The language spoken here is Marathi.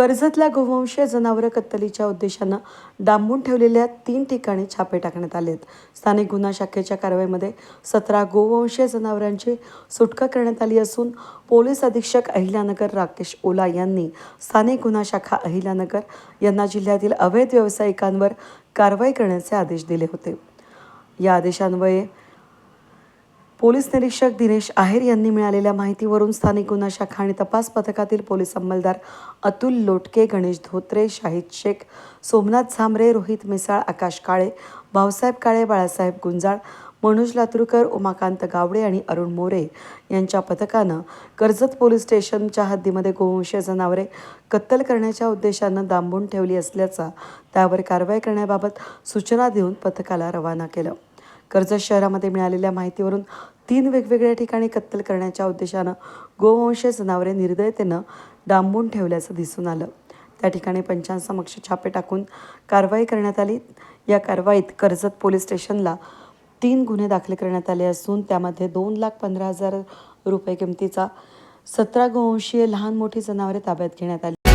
कर्जतला गोवंशीय जनावरं कत्तलीच्या उद्देशानं डांबून ठेवलेल्या तीन ठिकाणी छापे टाकण्यात आले आहेत स्थानिक गुन्हा शाखेच्या कारवाईमध्ये सतरा गोवंशीय जनावरांची सुटका करण्यात आली असून पोलीस अधीक्षक अहिल्यानगर राकेश ओला यांनी स्थानिक गुन्हा शाखा अहिल्यानगर यांना जिल्ह्यातील अवैध व्यावसायिकांवर कारवाई करण्याचे आदेश दिले होते. या आदेशान्वये पोलीस निरीक्षक दिनेश आहेर यांनी मिळालेल्या माहितीवरून स्थानिक गुन्हा शाखा आणि तपास पथकातील पोलीस अंमलदार अतुल लोटके गणेश धोत्रे शाहिद शेख सोमनाथ झांबरे रोहित मिसाळ आकाश काळे भाऊसाहेब काळे बाळासाहेब गुंजाळ मनोज लातूरकर उमाकांत गावडे आणि अरुण मोरे यांच्या पथकानं कर्जत पोलीस स्टेशनच्या हद्दीमध्ये गोवंशीय जनावरे कत्तल करण्याच्या उद्देशानं दांबून ठेवली असल्याचा त्यावर कारवाई करण्याबाबत सूचना देऊन पथकाला रवाना केलं. कर्जत शहरामध्ये मिळालेल्या माहितीवरून तीन वेगवेगळ्या ठिकाणी कत्तल करण्याच्या उद्देशानं गोवंशीय जनावरे निर्दयतेनं डांबून ठेवल्याचं दिसून आलं. त्या ठिकाणी पंचांसमक्ष छापे टाकून कारवाई करण्यात आली. या कारवाईत कर्जत पोलीस स्टेशनला तीन गुन्हे दाखल करण्यात आले असून त्यामध्ये दोन लाख पंधरा हजार रुपये किमतीचा सतरा गोवंशीय लहान मोठी जनावरे ताब्यात घेण्यात आली.